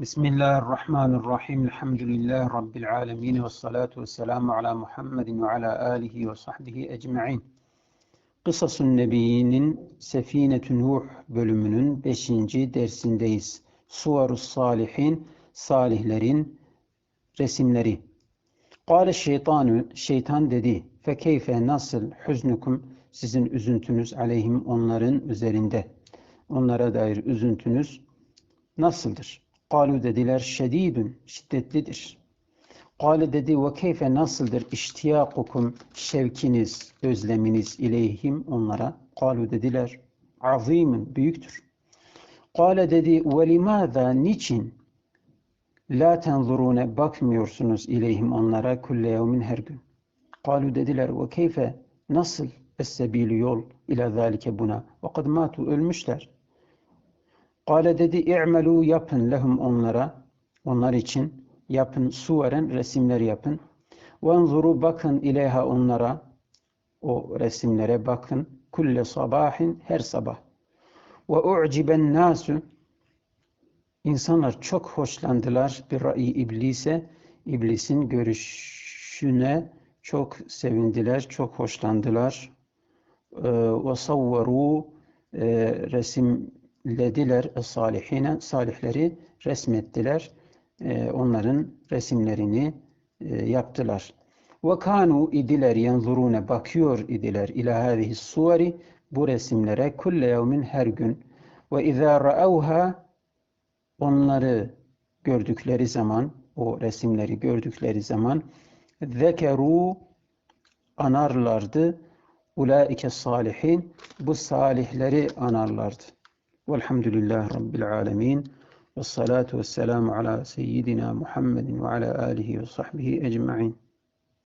Bismillahirrahmanirrahim. Elhamdülillahi Rabbil alemin. Ve salatu ve selamu ala Muhammedin ve ala alihi ve sahbihi ecma'in. Kısasun Nebiyyinin Sefinetü bölümünün 5. dersindeyiz. Suvarus Salihin, salihlerin resimleri. Kale şeytanü, şeytan dedi. Fekeyfe nasıl hüznükum, sizin üzüntünüz aleyhim onların üzerinde. Onlara dair üzüntünüz nasıldır? Kalu dediler şedidun, şiddetlidir. Kale dedi ve keyfe nasıldır iştiyakukum, şevkiniz, özleminiz ileyhim onlara. Kalu dediler azimin, büyüktür. Kale dedi ve limâzâ, niçin la tenzurune, bakmıyorsunuz ileyhim onlara kulle yevmin her gün. Kalu dediler ve keyfe, nasıl es-sebilü yol ila zâlike buna. Ve kad matu, ölmüşler. Kale dedi i'melu yapın lehum onlara onlar için yapın suveren resimler yapın. Venzuru bakın ileyha onlara o resimlere bakın. Kulle sabahin her sabah. Ve u'ciben nasu insanlar çok hoşlandılar bir ra'i iblise iblisin görüşüne çok sevindiler, çok hoşlandılar. Ve savvaru resim lediler salihine salihleri resmettiler. E, onların resimlerini e, yaptılar. Ve kanu idiler yanzurune bakıyor idiler ila hadihi suveri bu resimlere kulle yevmin her gün ve izâ ra'avha onları gördükleri zaman o resimleri gördükleri zaman zekeru anarlardı ulaike salihin bu salihleri anarlardı. Velhamdülillahi Rabbil alemin. Ve salatu ve selamu ala seyyidina Muhammedin ve ala alihi ve sahbihi ecma'in.